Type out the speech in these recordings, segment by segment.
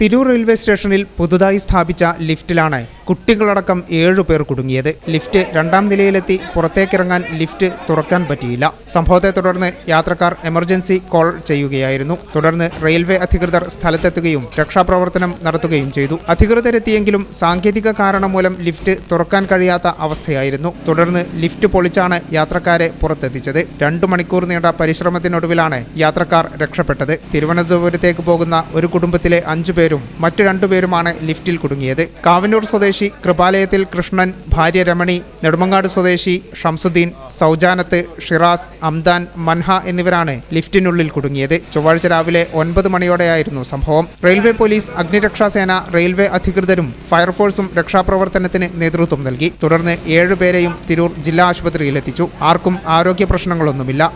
Tirur railway സ്റ്റേഷനിൽ പുതുതായി സ്ഥാപിച്ച ലിഫ്റ്റിലാണ് കുട്ടികളടക്കം ഏഴു പേർ കുടുങ്ങിയത്. ലിഫ്റ്റ് രണ്ടാം നിലയിലെത്തി പുറത്തേക്കിറങ്ങാൻ ലിഫ്റ്റ് തുറക്കാൻ പറ്റിയില്ല. സംഭവത്തെ തുടർന്ന് യാത്രക്കാർ എമർജൻസി കോൾ ചെയ്യുകയായിരുന്നു. തുടർന്ന് റെയിൽവേ അധികൃതർ സ്ഥലത്തെത്തുകയും രക്ഷാപ്രവർത്തനം നടത്തുകയും ചെയ്തു. അധികൃതരെത്തിയെങ്കിലും സാങ്കേതിക കാരണം മൂലം ലിഫ്റ്റ് തുറക്കാൻ കഴിയാത്ത അവസ്ഥയായിരുന്നു. തുടർന്ന് ലിഫ്റ്റ് പൊളിച്ചാണ് യാത്രക്കാരെ പുറത്തെത്തിച്ചത്. രണ്ടു മണിക്കൂർ നീണ്ട പരിശ്രമത്തിനൊടുവിലാണ് യാത്രക്കാർ രക്ഷപ്പെട്ടത്. തിരുവനന്തപുരത്തേക്ക് പോകുന്ന ഒരു കുടുംബത്തിലെ അഞ്ചു പേരും മറ്റു രണ്ടുപേരുമാണ് ലിഫ്റ്റിൽ കുടുങ്ങിയത്. കാവന്നൂർ സ്വദേശി കൃപാലയത്തിൽ കൃഷ്ണൻ ഭാര്യ രമണി നെടുമങ്ങാട് സ്വദേശി ഷംസുദ്ദീൻ സൗജാനത്ത് ഷിറാസ് അംദാൻ മൻഹ എന്നിവരാണ് ലിഫ്റ്റിനുള്ളിൽ കുടുങ്ങിയത്. ചൊവ്വാഴ്ച രാവിലെ ഒൻപത് മണിയോടെയായിരുന്നു സംഭവം. റെയിൽവേ പോലീസ് അഗ്നിരക്ഷാസേന റെയിൽവേ അധികൃതരും ഫയർഫോഴ്സും രക്ഷാപ്രവർത്തനത്തിന് നേതൃത്വം നൽകി. തുടർന്ന് ഏഴുപേരെയും തിരൂർ ജില്ലാ ആശുപത്രിയിലെത്തിച്ചു. ആർക്കും ആരോഗ്യ പ്രശ്നങ്ങളൊന്നുമില്ല.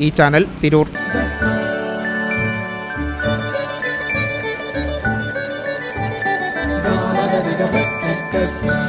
ഈ ചാനൽ തിരൂർ. Christmas.